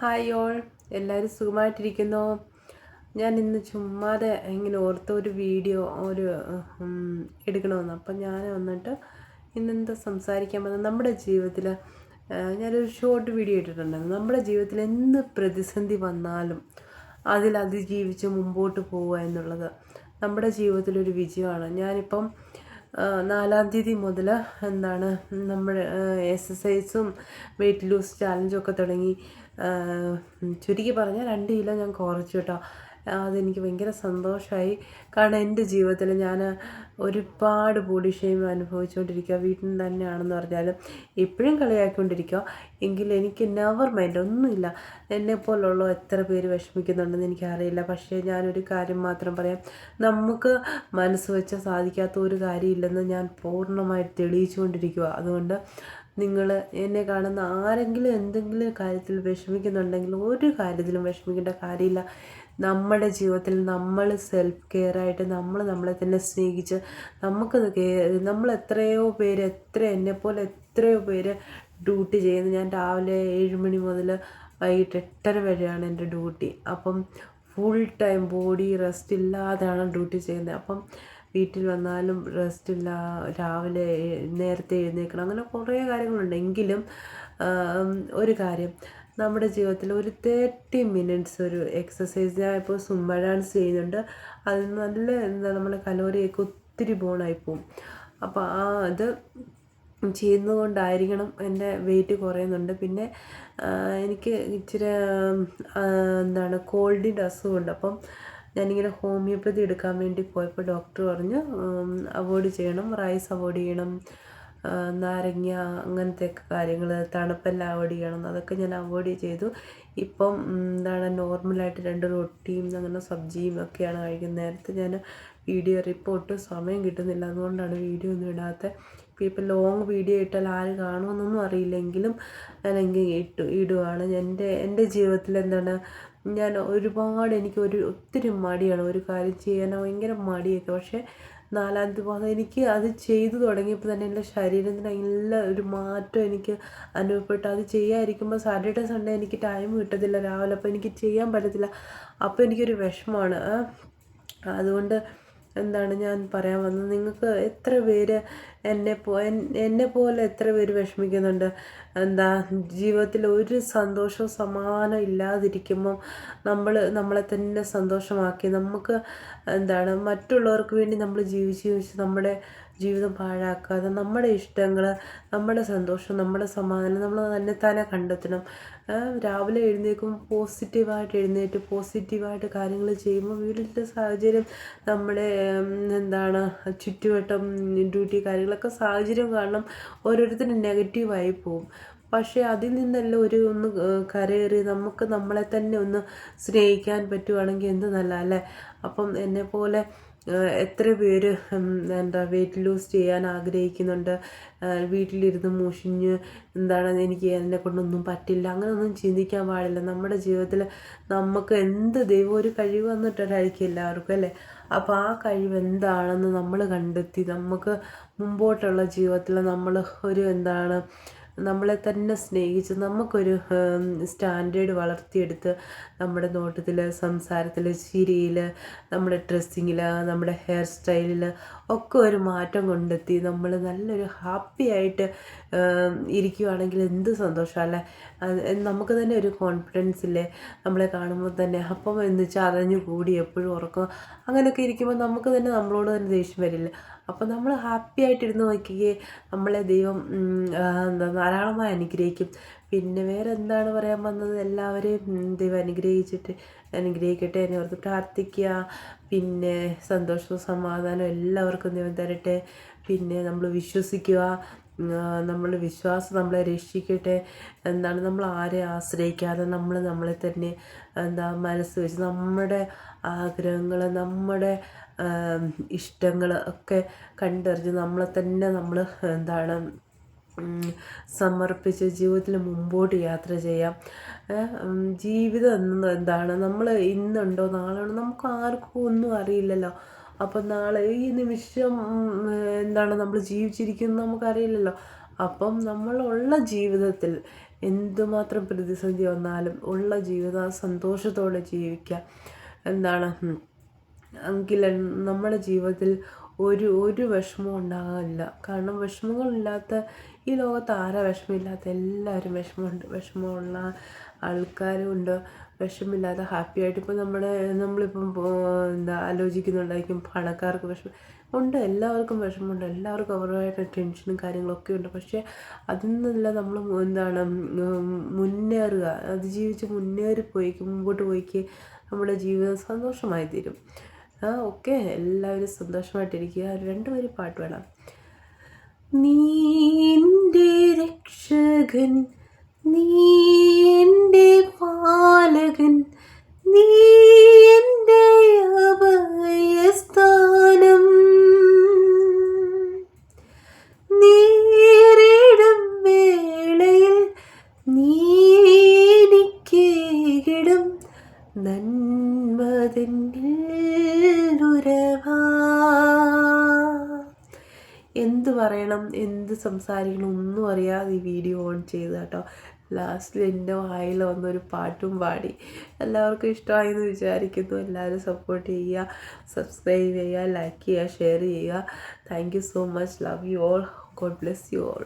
Hi all. എല്ലാവരും സുഖമായിട്ടിരിക്കുന്നു? ഞാൻ ഇന്ന് ചുമ്മാതെ ഇങ്ങനെ ഓർത്ത ഒരു വീഡിയോ ഒരു എടുക്കണമെന്ന്. അപ്പം ഞാൻ വന്നിട്ട് ഇന്നെന്താ സംസാരിക്കാൻ വന്നത് നമ്മുടെ ജീവിതത്തിൽ ഞാനൊരു ഷോർട്ട് വീഡിയോ ഇട്ടിട്ടുണ്ടായിരുന്നു. നമ്മുടെ ജീവിതത്തിൽ എന്ത് പ്രതിസന്ധി വന്നാലും അതിൽ അതിജീവിച്ച് മുമ്പോട്ട് പോവുക എന്നുള്ളത് നമ്മുടെ ജീവിതത്തിലൊരു വിജയമാണ്. ഞാനിപ്പം നാലാം തീയതി മുതൽ എന്താണ് നമ്മൾ എക്സസൈസും വെയിറ്റ് ലൂസ് ചാലഞ്ചും ഒക്കെ തുടങ്ങി. ചുരുക്കി പറഞ്ഞാൽ രണ്ട് കിലോ ഞാൻ കുറച്ചു കേട്ടോ. അതെനിക്ക് ഭയങ്കര സന്തോഷമായി കാരണം എന്റെ ജീവിതത്തിൽ ഞാൻ ഒരുപാട് ബോഡി ഷെയിം അനുഭവിച്ചുകൊണ്ടിരിക്കുക. വീട്ടിൽ തന്നെയാണെന്ന് പറഞ്ഞാലും ഇപ്പോഴും കളിയാക്കിക്കൊണ്ടിരിക്കുക. എങ്കിലും എനിക്ക് നെവർ മൈൻഡ് ഒന്നുമില്ല. എന്നെ പോലുള്ള എത്ര പേര് വിഷമിക്കുന്നുണ്ടെന്ന് എനിക്കറിയില്ല. പക്ഷേ ഞാനൊരു കാര്യം മാത്രം പറയാം. നമുക്ക് മനസ്സ് വെച്ചാൽ സാധിക്കാത്ത ഒരു കാര്യമില്ലെന്ന് ഞാൻ പൂർണമായിട്ട് തെളിയിച്ചുകൊണ്ടിരിക്കുക. അതുകൊണ്ട് നിങ്ങൾ എന്നെ കാണുന്ന ആരെങ്കിലും എന്തെങ്കിലും കാര്യത്തിൽ വിഷമിക്കുന്നുണ്ടെങ്കിൽ ഒരു കാര്യത്തിലും വിഷമിക്കേണ്ട കാര്യമില്ല. നമ്മുടെ ജീവിതത്തിൽ നമ്മൾ സെൽഫ് കെയർ ആയിട്ട് നമ്മൾ നമ്മളെ തന്നെ സ്നേഹിച്ച് നമുക്ക് കെയർ നമ്മൾ എത്രയോ പേര് എത്ര എന്നെപ്പോലെ എത്രയോ പേര് ഡ്യൂട്ടി ചെയ്യുന്നു. ഞാൻ രാവിലെ ഏഴ് മണി മുതൽ വൈകിട്ട് എട്ടര വരെയാണ് എന്റെ ഡ്യൂട്ടി അപ്പം ഫുൾ ടൈം ബോഡി റെസ്റ്റ് ഇല്ലാതെയാണ് ഡ്യൂട്ടി ചെയ്യുന്നത്. അപ്പം വീട്ടിൽ വന്നാലും റെസ്റ്റ് ഇല്ല രാവിലെ നേരത്തെ എഴുന്നേൽക്കണം അങ്ങനെ കുറേ കാര്യങ്ങളുണ്ട്. എങ്കിലും ഒരു കാര്യം നമ്മുടെ ജീവിതത്തിൽ ഒരു തേർട്ടി മിനിറ്റ്സ് ഒരു എക്സസൈസ് ഞാൻ ഇപ്പോൾ സുമ്മ ഡാൻസ് ചെയ്യുന്നുണ്ട്. അത് നല്ല എന്താ നമ്മുടെ കലോറിയൊക്കെ ഒത്തിരി ബോണായി പോവും. അപ്പോൾ ആ അത് ചെയ്യുന്നതുകൊണ്ടായിരിക്കണം എന്റെ വെയിറ്റ് കുറയുന്നുണ്ട്. പിന്നെ എനിക്ക് ഇച്ചിരി എന്താണ് കോൾഡിന്റെ അസുഖമുണ്ട്. അപ്പം ഞാനിങ്ങനെ ഹോമിയോപ്പതി എടുക്കാൻ വേണ്ടി പോയപ്പോൾ ഡോക്ടർ പറഞ്ഞു അവോയ്ഡ് ചെയ്യണം റൈസ് അവോയ്ഡ് ചെയ്യണം നാരങ്ങ അങ്ങനത്തെ കാര്യങ്ങൾ തണുപ്പെല്ലാം അവോയ്ഡ് ചെയ്യണം അതൊക്കെ ഞാൻ അവോയ്ഡ് ചെയ്തു. ഇപ്പം എന്താണ് നോർമലായിട്ട് രണ്ട് റൊട്ടിയും അങ്ങനെ സബ്ജിയും ഒക്കെയാണ് കഴിക്കുന്നത്. നേരത്തെ ഞാൻ വീഡിയോ റിപ്പോർട്ട് സമയം കിട്ടുന്നില്ല അതുകൊണ്ടാണ് വീഡിയോ ഒന്നും ഇടാത്തത് ഇപ്പം ലോങ് വീഡിയോ ഇട്ടാൽ ആര് കാണുമെന്നൊന്നും അറിയില്ലെങ്കിലും ഞാനെങ്കിൽ ഇട്ടു ഇടുവാണ്. എന്റെ എന്റെ ജീവിതത്തിൽ എന്താണ് ഞാൻ ഒരുപാട് എനിക്ക് ഒരു ഒത്തിരി മടിയാണ് ഒരു കാര്യം ചെയ്യാൻ ഭയങ്കര മടിയൊക്കെ. പക്ഷേ നാലാം ദിവസം എനിക്ക് അത് ചെയ്തു തുടങ്ങിയപ്പോൾ തന്നെ എന്റെ ശരീരത്തിന് നല്ല ഒരു മാറ്റം എനിക്ക് അനുഭവപ്പെട്ടു. അത് ചെയ്യാതിരിക്കുമ്പോൾ സാറ്റർഡേ സൺഡേ എനിക്ക് ടൈം കിട്ടത്തില്ല രാവിലെ. അപ്പോൾ എനിക്ക് ചെയ്യാൻ പറ്റത്തില്ല. അപ്പോൾ എനിക്കൊരു വിഷമമാണ്. അതുകൊണ്ട് എന്താണ് ഞാൻ പറയാൻ വന്നത്? നിങ്ങൾക്ക് എത്ര പേര് എന്നെ പോ എന്നെ പോലെ എത്ര പേര് വിഷമിക്കുന്നുണ്ട്? എന്താ ജീവിതത്തിൽ ഒരു സന്തോഷവും സമാധാനം ഇല്ലാതിരിക്കുമ്പം നമ്മൾ നമ്മളെ തന്നെ സന്തോഷമാക്കി. നമുക്ക് എന്താണ് മറ്റുള്ളവർക്ക് വേണ്ടി നമ്മൾ ജീവിച്ച് ജീവിച്ച് നമ്മുടെ ജീവിതം പാഴാക്കാതെ നമ്മുടെ ഇഷ്ടങ്ങൾ നമ്മുടെ സന്തോഷം നമ്മുടെ സമാധാനം നമ്മൾ തന്നെ തന്നെ കണ്ടെത്തണം. രാവിലെ എഴുന്നേൽക്കുമ്പോൾ പോസിറ്റീവായിട്ട് എഴുന്നേറ്റ് പോസിറ്റീവായിട്ട് കാര്യങ്ങൾ ചെയ്യുമ്പോൾ വീട്ടിലത്തെ സാഹചര്യം നമ്മുടെ എന്താണ് ചുറ്റുവട്ടം ഡ്യൂട്ടി കാര്യങ്ങളൊക്കെ സാഹചര്യം കാരണം ഓരോരുത്തരും നെഗറ്റീവായി പോകും പക്ഷേ അതിൽ നിന്നെല്ലാം ഒരു ഒന്ന് കരയേറി നമുക്ക് നമ്മളെ തന്നെ ഒന്ന് സ്നേഹിക്കാൻ പറ്റുവാണെങ്കിൽ എന്ത് നല്ല അല്ലേ അപ്പം എന്നെ പോലെ എത്ര പേര് എന്താ വെയിറ്റ് ലൂസ് ചെയ്യാൻ ആഗ്രഹിക്കുന്നുണ്ട്? വീട്ടിലിരുന്ന് മുഷിഞ്ഞ് എന്താണ് എനിക്ക് എന്നെ കൊണ്ടൊന്നും പറ്റില്ല. അങ്ങനെയൊന്നും ചിന്തിക്കാൻ പാടില്ല. നമ്മുടെ ജീവിതത്തിൽ നമുക്ക് എന്ത് ദൈവം ഒരു കഴിവ് വന്നിട്ടായിരിക്കും എല്ലാവർക്കും അല്ലേ? അപ്പോൾ ആ കഴിവ് എന്താണെന്ന് നമ്മൾ കണ്ടെത്തി നമുക്ക് മുമ്പോട്ടുള്ള ജീവിതത്തിൽ നമ്മൾ ഒരു എന്താണ് നമ്മളെ തന്നെ സ്നേഹിച്ച് നമുക്കൊരു സ്റ്റാൻഡേർഡ് വളർത്തിയെടുത്ത് നമ്മുടെ നോട്ടത്തിൽ സംസാരത്തിൽ ചിരിയിൽ നമ്മുടെ ഡ്രസ്സിങ്ങിൽ നമ്മുടെ ഹെയർ സ്റ്റൈലിൽ ഒക്കെ ഒരു മാറ്റം കൊണ്ടെത്തി നമ്മൾ നല്ലൊരു ഹാപ്പി ആയിട്ട് ഇരിക്കുകയാണെങ്കിൽ എന്ത് സന്തോഷമല്ലേ നമുക്ക് തന്നെ ഒരു കോൺഫിഡൻസ് ഇല്ലേ? നമ്മളെ കാണുമ്പോൾ തന്നെ അപ്പം എന്ന് വെച്ചാൽ അതഞ്ഞു കൂടി എപ്പോഴും ഉറക്കം അങ്ങനെയൊക്കെ ഇരിക്കുമ്പോൾ നമുക്ക് തന്നെ നമ്മളോട് തന്നെ ദേഷ്യം വരില്ല? അപ്പം നമ്മൾ ഹാപ്പി ആയിട്ടിരുന്ന് നോക്കിയേ നമ്മളെ ദൈവം എന്താ ധാരാളമായി അനുഗ്രഹിക്കും. പിന്നെ വേറെ എന്താണ് പറയാൻ വന്നത്? എല്ലാവരെയും ദൈവം അനുഗ്രഹിച്ചിട്ട് അനുഗ്രഹിക്കട്ടെ എന്നെ ഓർത്ത് പ്രാർത്ഥിക്കുക. പിന്നെ സന്തോഷവും സമാധാനവും എല്ലാവർക്കും ദൈവം തരട്ടെ. പിന്നെ നമ്മൾ വിശ്വസിക്കുക. നമ്മൾ വിശ്വാസം നമ്മളെ രക്ഷിക്കട്ടെ. എന്താണ് നമ്മൾ ആരെ ആശ്രയിക്കാതെ നമ്മൾ നമ്മളെ തന്നെ എന്താ മനസ്സ് വെച്ച് നമ്മുടെ ആഗ്രഹങ്ങൾ നമ്മുടെ ഇഷ്ടങ്ങൾ ഒക്കെ കണ്ടറിഞ്ഞ് നമ്മളെ തന്നെ നമ്മൾ എന്താണ് സമർപ്പിച്ച് ജീവിതത്തിൽ മുമ്പോട്ട് യാത്ര ചെയ്യാം. ജീവിതം എന്താണ്? നമ്മൾ ഇന്നുണ്ടോ? നാളെ നമുക്ക് ആർക്കും ഒന്നും അറിയില്ലല്ലോ. അപ്പം നാളെ ഈ നിമിഷം എന്താണ് നമ്മൾ ജീവിച്ചിരിക്കുന്നത് നമുക്കറിയില്ലല്ലോ. അപ്പം നമ്മളുള്ള ജീവിതത്തിൽ എന്തുമാത്രം പ്രതിസന്ധി വന്നാലും ഉള്ള ജീവിതം സന്തോഷത്തോടെ ജീവിക്കുക എന്താണ്. എങ്കിൽ നമ്മുടെ ജീവിതത്തിൽ ഒരു ഒരു വിഷമവും ഉണ്ടാകാനില്ല. കാരണം വിഷമങ്ങളില്ലാത്ത ഈ ലോകത്ത് ആരാ വിഷമമില്ലാത്ത എല്ലാവരും വിഷമമുണ്ട്. വിഷമമുള്ള ആൾക്കാരും ഉണ്ട്. വിഷമില്ലാതെ ഹാപ്പി ആയിട്ട് ഇപ്പം നമ്മുടെ നമ്മളിപ്പം എന്താ ആലോചിക്കുന്നുണ്ടായിരിക്കും പണക്കാർക്ക് വിഷമം. ഉണ്ട്. എല്ലാവർക്കും വിഷമമുണ്ട്. എല്ലാവർക്കും അവരുമായിട്ട് ടെൻഷനും കാര്യങ്ങളൊക്കെ ഉണ്ട്. പക്ഷേ അതിൽ നിന്നെല്ലാം നമ്മൾ എന്താണ് മുന്നേറുക. അതിജീവിച്ച് മുന്നേറി പോയി മുമ്പോട്ട് പോയിക്ക് നമ്മുടെ ജീവിതം സന്തോഷമായി തീരും ആ ഓക്കെ. എല്ലാവരും സന്തോഷമായിട്ടിരിക്കുക. രണ്ടുപേരും പാട്ട് വേണം നീ രക്ഷകൻ നീ എന്റെ പാലകൻ നീ അഭയസ്ഥാനം. നേരിടും വേളയിൽ നീ എനിക്കേകിടും നന്മതിന്നിൽ എന്ത് പറയണം എന്ത് സംസാരിക്കണം ഒന്നും അറിയാതെ ഈ വീഡിയോ ഓൺ ചെയ്ത് കേട്ടോ. ലാസ്റ്റിൽ എന്റെ വായിൽ വന്നൊരു പാട്ടും പാടി. എല്ലാവർക്കും ഇഷ്ടമായെന്ന് വിചാരിക്കുന്നു. എല്ലാവരും സപ്പോർട്ട് ചെയ്യുക സബ്സ്ക്രൈബ് ചെയ്യുക ലൈക്ക് ചെയ്യുക ഷെയർ ചെയ്യുക. Thank you so much love you all God bless you all